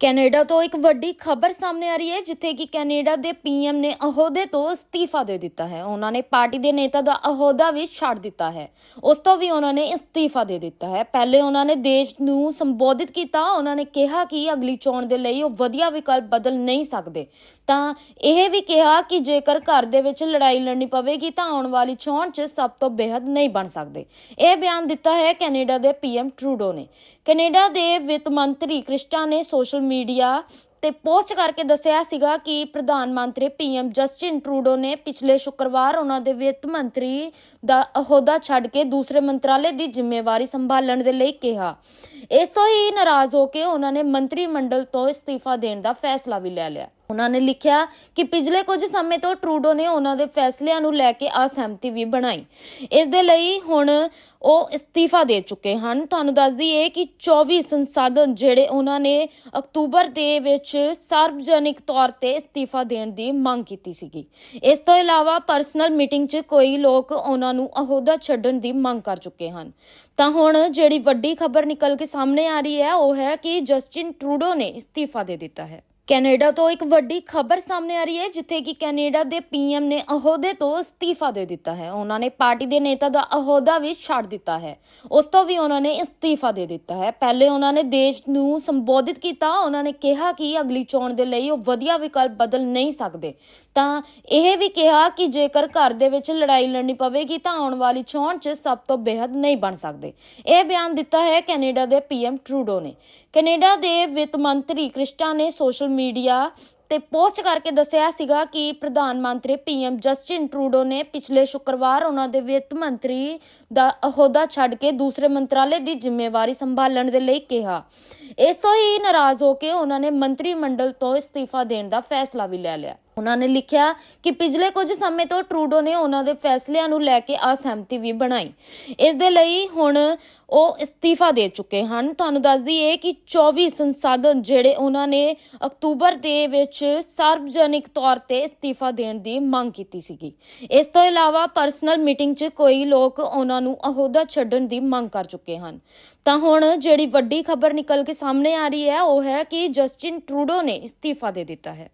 Canada ਤੋਂ ਇੱਕ ਵੱਡੀ ਖਬਰ ਸਾਹਮਣੇ ਆ ਰਹੀ ਹੈ, ਜਿੱਥੇ ਕਿ ਕੈਨੇਡਾ ਦੇ ਪੀਐਮ ਨੇ ਅਹੁਦੇ ਤੋਂ ਅਸਤੀਫਾ ਦੇ ਦਿੱਤਾ ਹੈ। ਉਹਨਾਂ ਨੇ ਪਾਰਟੀ ਦੇ ਨੇਤਾ ਦਾ ਅਹੁਦਾ ਵੀ ਛੱਡ ਦਿੱਤਾ ਹੈ। ਉਸ ਤੋਂ ਵੀ ਉਹਨਾਂ ਨੇ ਅਸਤੀਫਾ ਦੇ ਦਿੱਤਾ ਹੈ। ਪਹਿਲੇ ਉਹਨਾਂ ਨੇ ਦੇਸ਼ ਨੂੰ ਸੰਬੋਧਿਤ ਕੀਤਾ, ਉਹਨਾਂ ਨੇ ਕਿਹਾ ਕਿ ਅਗਲੀ ਚੋਣ ਦੇ ਲਈ ਉਹ ਵਧੀਆ ਵਿਕਲਪ ਬਦਲ ਨਹੀਂ ਸਕਦੇ। ਤਾਂ ਇਹ ਵੀ ਕਿਹਾ ਕਿ ਜੇਕਰ ਘਰ ਦੇ ਵਿੱਚ ਲੜਾਈ ਲੜਨੀ ਪਵੇਗੀ, ਤਾਂ ਆਉਣ ਵਾਲੀ ਚੋਣ 'ਚ ਸਭ ਤੋਂ ਬਿਹਤ ਨਹੀਂ ਬਣ ਸਕਦੇ। ਇਹ ਬਿਆਨ ਦਿੱਤਾ ਹੈ ਕੈਨੇਡਾ ਦੇ ਪੀਐਮ ਟਰੂਡੋ ਨੇ। ਕੈਨੇਡਾ ਦੇ ਵਿੱਤ ਮੰਤਰੀ ਕ੍ਰਿਸਟਾ ਨੇ ਸੋਸ਼ਲ ਮੀਡੀਆ ਤੇ ਪੋਸਟ ਕਰਕੇ ਦੱਸਿਆ ਸੀਗਾ ਕਿ ਪ੍ਰਧਾਨ ਮੰਤਰੀ ਪੀਐਮ ਜਸਟਿਨ ਟਰੂਡੋ ਨੇ ਪਿਛਲੇ ਸ਼ੁੱਕਰਵਾਰ ਉਹਨਾਂ ਦੇ ਵਿੱਤ ਮੰਤਰੀ ਦਾ ਅਹੁਦਾ ਛੱਡ ਕੇ ਦੂਸਰੇ ਮੰਤਰਾਲੇ ਦੀ ਜ਼ਿੰਮੇਵਾਰੀ ਸੰਭਾਲਣ ਦੇ ਲਈ ਕਿਹਾ। ਇਸ ਤੋਂ ਹੀ ਨਾਰਾਜ਼ ਹੋ ਕੇ ਉਹਨਾਂ ਨੇ ਮੰਤਰੀ ਮੰਡਲ ਤੋਂ ਅਸਤੀਫਾ ਦੇਣ ਦਾ ਫੈਸਲਾ ਵੀ ਲੈ ਲਿਆ। ਉਹਨਾਂ ਨੇ ਲਿਖਿਆ ਕਿ ਪਿਛਲੇ ਕੁਝ ਸਮੇਂ ਤੋਂ ਟਰੂਡੋ ਨੇ ਉਹਨਾਂ ਦੇ ਫੈਸਲਿਆਂ ਨੂੰ ਲੈ ਕੇ ਅਸਹਿਮਤੀ ਵੀ ਬਣਾਈ। ਇਸ ਦੇ ਲਈ ਹੁਣ ਉਹ ਅਸਤੀਫਾ ਦੇ ਚੁੱਕੇ ਹਨ। ਤੁਹਾਨੂੰ ਦੱਸ ਦਈਏ ਕਿ 24 ਸੰਸਾਧਨ ਜਿਹੜੇ ਉਹਨਾਂ ਨੇ ਅਕਤੂਬਰ ਦੇ ਵਿੱਚ ਸਾਰਵਜਨਿਕ ਤੌਰ ਤੇ ਅਸਤੀਫਾ ਦੇਣ ਦੀ ਮੰਗ ਕੀਤੀ ਸੀਗੀ। ਇਸ ਤੋਂ ਇਲਾਵਾ ਪਰਸਨਲ ਮੀਟਿੰਗ 'ਚ ਕੋਈ ਲੋਕ ਉਹਨਾਂ ਨੂੰ ਅਹੁਦਾ ਛੱਡਣ ਦੀ ਮੰਗ ਕਰ ਚੁੱਕੇ ਹਨ। ਤਾਂ ਹੁਣ ਜਿਹੜੀ ਵੱਡੀ ਖਬਰ ਨਿਕਲ ਕੇ ਸਾਹਮਣੇ ਆ ਰਹੀ ਹੈ, ਉਹ ਹੈ ਕਿ ਜਸਟਿਨ ਟਰੂਡੋ ਨੇ ਅਸਤੀਫਾ ਦੇ ਦਿੱਤਾ ਹੈ। ਕੈਨੇਡਾ ਤੋਂ ਇੱਕ ਵੱਡੀ ਖਬਰ ਸਾਹਮਣੇ ਆ ਰਹੀ ਹੈ, ਜਿੱਥੇ ਕਿ ਕੈਨੇਡਾ ਦੇ ਪੀਐਮ ਨੇ ਅਹੁਦੇ ਤੋਂ ਅਸਤੀਫਾ ਦੇ ਦਿੱਤਾ ਹੈ। ਉਹਨਾਂ ਨੇ ਪਾਰਟੀ ਦੇ ਨੇਤਾ ਦਾ ਅਹੁਦਾ ਵੀ ਛੱਡ ਦਿੱਤਾ ਹੈ। ਉਸ ਤੋਂ ਵੀ ਉਹਨਾਂ ਨੇ ਅਸਤੀਫਾ ਦੇ ਦਿੱਤਾ ਹੈ। ਪਹਿਲੇ ਉਹਨਾਂ ਨੇ ਦੇਸ਼ ਨੂੰ ਸੰਬੋਧਿਤ ਕੀਤਾ, ਉਹਨਾਂ ਨੇ ਕਿਹਾ ਕਿ ਅਗਲੀ ਚੋਣ ਦੇ ਲਈ ਉਹ ਵਧੀਆ ਵਿਕਲਪ ਬਦਲ ਨਹੀਂ ਸਕਦੇ। ਤਾਂ ਇਹ ਵੀ ਕਿਹਾ ਕਿ ਜੇਕਰ ਘਰ ਦੇ ਵਿੱਚ ਲੜਾਈ ਲੜਨੀ ਪਵੇਗੀ, ਤਾਂ ਆਉਣ ਵਾਲੀ ਚੋਣ 'ਚ ਸਭ ਤੋਂ ਬਿਹਤ ਨਹੀਂ ਬਣ ਸਕਦੇ। ਇਹ ਬਿਆਨ ਦਿੱਤਾ ਹੈ ਕੈਨੇਡਾ ਦੇ ਪੀਐਮ ਟਰੂਡੋ ਨੇ। ਕੈਨੇਡਾ ਦੇ ਵਿੱਤ ਮੰਤਰੀ ਕ੍ਰਿਸਟਾ ਨੇ ਸੋਸ਼ਲ ਮੀਡੀਆ ਤੇ ਪੋਸਟ ਕਰਕੇ ਦੱਸਿਆ ਸੀਗਾ ਕਿ ਪ੍ਰਧਾਨ ਮੰਤਰੀ ਪੀਐਮ ਜਸਟਿਨ ਟਰੂਡੋ ਨੇ ਪਿਛਲੇ ਸ਼ੁੱਕਰਵਾਰ ਉਹਨਾਂ ਦੇ ਵਿੱਤ ਮੰਤਰੀ ਦਾ ਅਹੁਦਾ ਛੱਡ ਕੇ ਦੂਸਰੇ ਮੰਤਰਾਲੇ ਦੀ ਜ਼ਿੰਮੇਵਾਰੀ ਸੰਭਾਲਣ ਦੇ ਲਈ ਕਿਹਾ। ਇਸ ਤੋਂ ਹੀ ਨਾਰਾਜ਼ ਹੋ ਕੇ ਉਹਨਾਂ ਨੇ ਮੰਤਰੀ ਮੰਡਲ ਤੋਂ ਅਸਤੀਫਾ ਦੇਣ ਦਾ ਫੈਸਲਾ ਵੀ ਲੈ ਲਿਆ। ਉਹਨਾਂ ਨੇ ਲਿਖਿਆ ਕਿ ਪਿਛਲੇ ਕੁਝ ਸਮੇਂ ਤੋਂ ਟਰੂਡੋ ਨੇ ਉਹਨਾਂ ਦੇ ਫੈਸਲਿਆਂ ਨੂੰ ਲੈ ਕੇ ਅਸਹਿਮਤੀ ਵੀ ਬਣਾਈ। ਇਸ ਦੇ ਲਈ ਹੁਣ ਉਹ ਅਸਤੀਫਾ ਦੇ ਚੁੱਕੇ ਹਨ। ਤੁਹਾਨੂੰ ਦੱਸ ਦਈਏ ਕਿ 24 ਸੰਸਾਧਨ ਜਿਹੜੇ ਉਹਨਾਂ ਨੇ ਅਕਤੂਬਰ ਦੇ ਵਿੱਚ ਸਾਰਵਜਨਿਕ ਤੌਰ ਤੇ ਅਸਤੀਫਾ ਦੇਣ ਦੀ ਮੰਗ ਕੀਤੀ ਸੀਗੀ। ਇਸ ਤੋਂ ਇਲਾਵਾ ਪਰਸਨਲ ਮੀਟਿੰਗ 'ਚ ਕੋਈ ਲੋਕ ਉਹਨਾਂ ਨੂੰ ਅਹੁਦਾ ਛੱਡਣ ਦੀ ਮੰਗ ਕਰ ਚੁੱਕੇ ਹਨ। ਤਾਂ ਹੁਣ ਜਿਹੜੀ ਵੱਡੀ ਖਬਰ ਨਿਕਲ ਕੇ ਸਾਹਮਣੇ ਆ ਰਹੀ ਹੈ, ਉਹ ਹੈ ਕਿ ਜਸਟਿਨ ਟਰੂਡੋ ਨੇ ਅਸਤੀਫਾ ਦੇ ਦਿੱਤਾ ਹੈ।